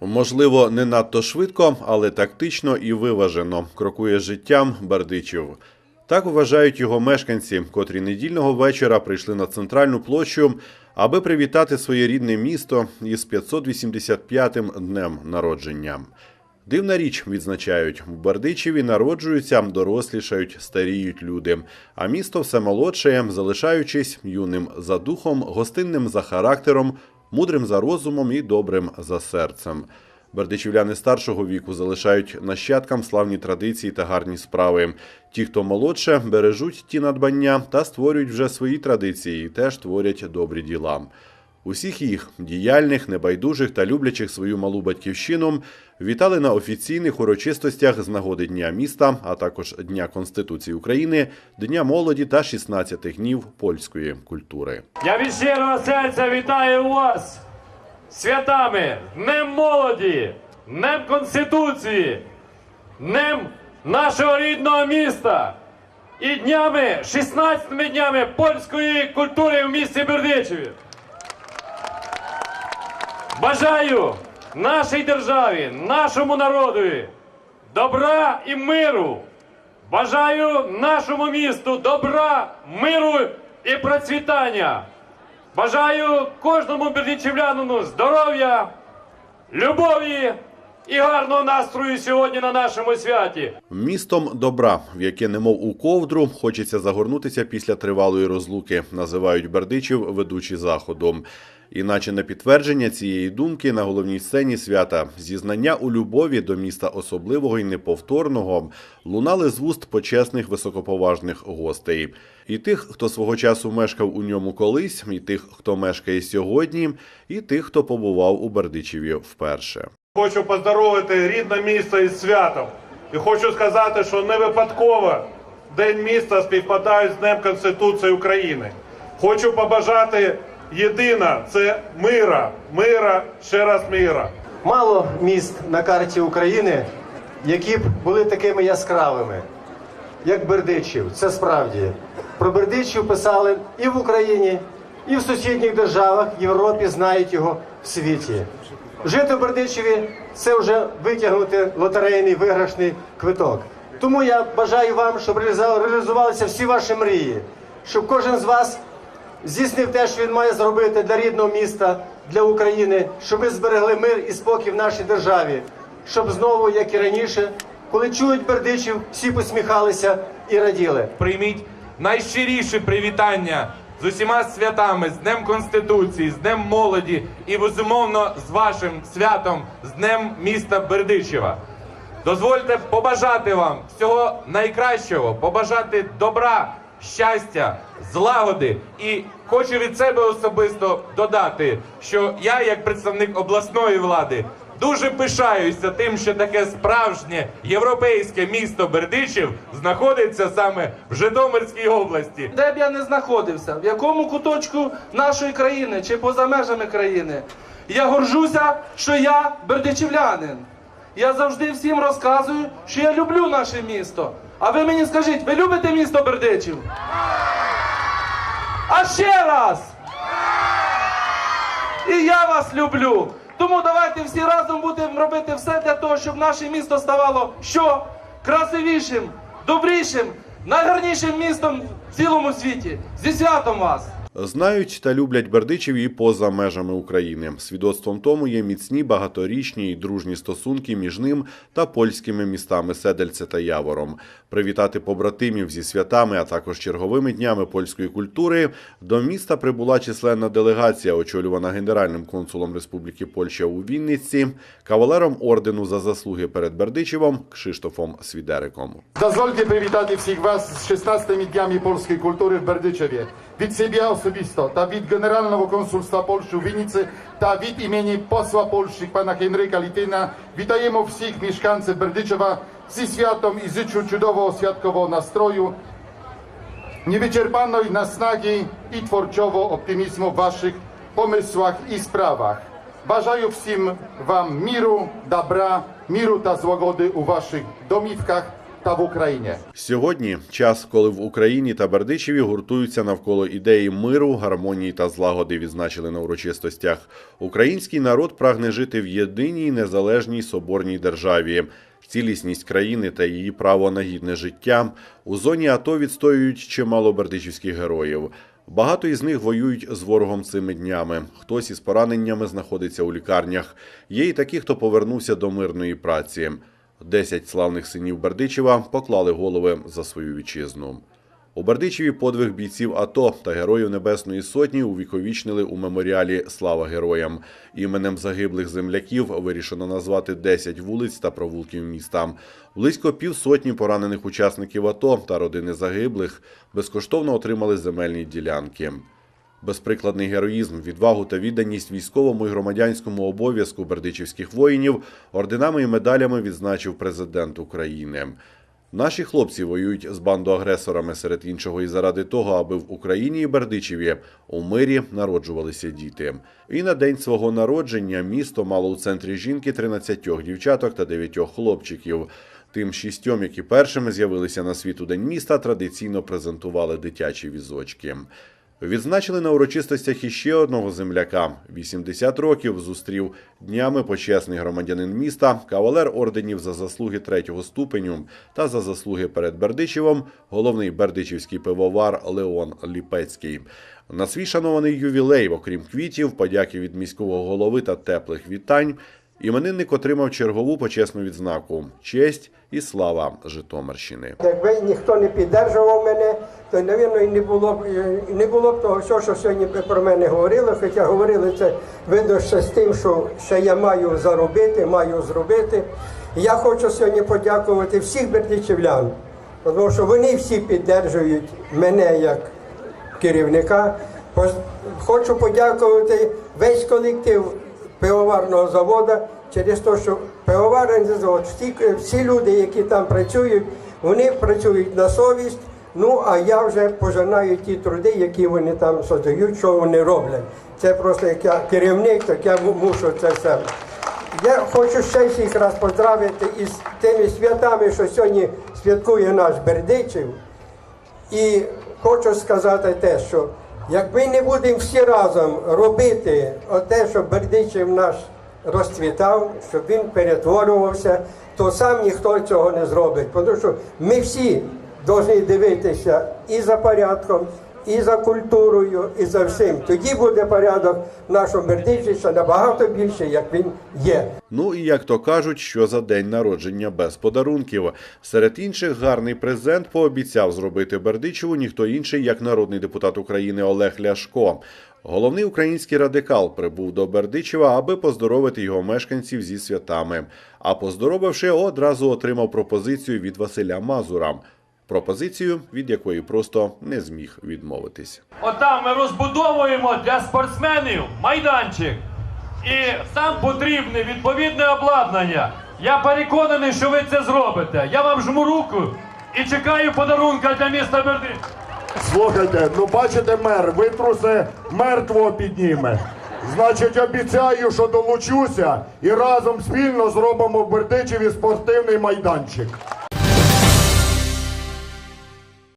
Можливо, не надто швидко, але тактично і виважено крокує життям Бердичів. Так вважають його мешканці, котрі недільного вечора прийшли на центральну площу, аби привітати своє рідне місто із 585-м днем народження. Дивна річ відзначають в Бердичеві народжуються, дорослішають, старіють люди, а місто все молодшає, залишаючись юним за духом, гостинним за характером, мудрим за розумом і добрим за серцем. Бердичівляни старшого віку залишають нащадкам славні традиції та гарні справи. Ті, хто молодше, бережуть ті надбання та створюють вже свої традиції, і теж творять добрі діла. Усіх їх діяльних, небайдужих та люблячих свою малу батьківщину вітали на офіційних урочистостях з нагоди Дня міста, а також Дня Конституції України, Дня молоді та 16 днів польської культури. Я від щирого серця вітаю вас святами, Днем молоді, Днем Конституції, Днем нашого рідного міста і днями, 16 днями польської культури в місті Бердичеві. Бажаю нашій державі, нашому народові добра і миру. Бажаю нашому місту добра, миру і процвітання. Бажаю кожному бердичівлянину здоров'я, любові і гарного настрою сьогодні на нашому святі. Містом добра, в яке немов у ковдру хочеться загорнутися після тривалої розлуки, називають Бердичів ведучі заходу. Іначе на підтвердження цієї думки на головній сцені свята зізнання у любові до міста особливого і неповторного лунали з вуст почесних високоповажних гостей. І тих, хто свого часу мешкав у ньому колись, і тих, хто мешкає сьогодні, і тих, хто побував у Бердичеві вперше. Хочу поздоровити рідне місто із святом. І хочу сказати, що не випадково День міста співпадає з Днем Конституції України. Хочу побажати єдине це мира, мира, ще раз мира. Мало міст на карті України, які б були такими яскравими, як Бердичів. Це справді. Про Бердичів писали і в Україні, і в сусідніх державах, Європі знають його світі. Жити в Бердичеві це вже витягнути лотерейний виграшний квиток. Тому я бажаю вам, щоб реалізувалися всі ваші мрії, щоб кожен з вас здійснив те, що він має зробити для рідного міста, для України, щоб ми зберегли мир і спокій в нашій державі, щоб знову, як і раніше, коли чують бердичів, всі посміхалися і раділи. прийміть найщиріше привітання з усіма святами, з Днем Конституції, з Днем молоді і безумовно з вашим святом, з Днем міста Бердичева. Дозвольте побажати вам всього найкращого, побажати добра, щастя, злагоди. І хочу від себе особисто додати, що я, як представник обласної влади, дуже пишаюся тим, що таке справжнє європейське місто Бердичів знаходиться саме в Житомирській області. Де б я не знаходився, в якому куточку нашої країни чи поза межами країни, я горжуся, що я бердичівлянин. Я завжди всім розказую, що я люблю наше місто. А ви мені скажіть, ви любите місто Бердичів? А ще раз! І я вас люблю. Тому давайте всі разом будемо робити все для того, щоб наше місто ставало що? Красивішим, добрішим, найгарнішим містом в цілому світі. Зі святом вас! Знають та люблять Бердичів і поза межами України. Свідоцтвом тому є міцні багаторічні і дружні стосунки між ним та польськими містами Седельце та Явором. Привітати побратимів зі святами, а також черговими днями польської культури. До міста прибула численна делегація, очолювана генеральним консулом Республіки Польща у Вінниці, кавалером ордену за заслуги перед Бердичевом Кшиштофом Свідериком. Дозвольте привітати всіх вас з 16 днями польської культури в Бердичеві. Від себе особисто та від Генерального консульства Польщі у Вінниці та від імені посла Польщі пана Henryka Lityna witaємо всіх mieszkańców Berdyczewa зі святом і зичу чудового святкового настрою, niewyczerpanej наснаги і творчого оптимізму в ваших помислах і справах. Бажаю всім вам миру, добра, миру та злагоди у ваших домівках, та в Україні. Сьогодні час, коли в Україні та Бердичеві гуртуються навколо ідеї миру, гармонії та злагоди, відзначили на урочистостях. Український народ прагне жити в єдиній незалежній соборній державі. Цілісність країни та її право на гідне життя у зоні АТО відстоюють чимало бердичівських героїв. Багато із них воюють з ворогом цими днями. Хтось із пораненнями знаходиться у лікарнях. Є і такі, хто повернувся до мирної праці. Десять славних синів Бердичева поклали голови за свою вітчизну. У Бердичеві подвиг бійців АТО та Героїв Небесної Сотні увіковічнили у меморіалі Слава героям. Іменем загиблих земляків вирішено назвати 10 вулиць та провулків міста. Близько півсотні поранених учасників АТО та родини загиблих безкоштовно отримали земельні ділянки. Безприкладний героїзм, відвагу та відданість військовому і громадянському обов'язку бердичівських воїнів орденами і медалями відзначив президент України. Наші хлопці воюють з бандоагресорами серед іншого і заради того, аби в Україні і Бердичеві у мирі народжувалися діти. І на день свого народження місто мало у центрі жінки 13 дівчаток та 9 хлопчиків. Тим шістьом, які першими з'явилися на світ у день міста, традиційно презентували дитячі візочки. Відзначили на урочистостях іще одного земляка. 80 років зустрів днями почесний громадянин міста, кавалер орденів за заслуги третього ступеню та за заслуги перед Бердичевом, головний бердичівський пивовар Леон Ліпецький. На свій шанований ювілей, окрім квітів, подяки від міського голови та теплих вітань, іменинник отримав чергову почесну відзнаку честь і слава Житомирщини. Якби ніхто не піддержував мене, то, напевно, не було б і не було б того, всього, що сьогодні про мене говорили. Хоча говорили це видно ще з тим, що ще я маю заробити, маю зробити. Я хочу сьогодні подякувати всіх бердичівлян, тому що вони всі піддержують мене як керівника. Хочу подякувати весь колектив пивоварного заводу через те, що пивоварний завод, всі, всі люди, які там працюють, вони працюють на совість. Ну а я вже пожинаю ті труди, які вони там создають, що вони роблять. Це просто як я керівник, так я мушу це все. Я хочу ще всіх раз поздравити із тими святами, що сьогодні святкує наш Бердичів. І хочу сказати те, що як ми не будемо всі разом робити те, щоб Бердичів наш розцвітав, щоб він перетворювався, то сам ніхто цього не зробить. Тому що ми всі повинні дивитися і за порядком, і за культурою, і за всім. Тоді буде порядок Бердичі ще набагато більше, як він є. Ну і як то кажуть, що за день народження без подарунків. Серед інших гарний презент пообіцяв зробити Бердичеву ніхто інший, як народний депутат України Олег Ляшко. Головний український радикал прибув до Бердичева, аби поздоровити його мешканців зі святами. А поздоровивши, одразу отримав пропозицію від Василя Мазура. Пропозицію, від якої просто не зміг відмовитись. Отам ми розбудовуємо для спортсменів майданчик. І там потрібне відповідне обладнання. Я переконаний, що ви це зробите. Я вам жму руку і чекаю подарунка для міста Бердичів. Слухайте, ну бачите, мер, витрусе мертвого підніме. Значить, обіцяю, що долучуся і разом спільно зробимо в Бердичеві спортивний майданчик.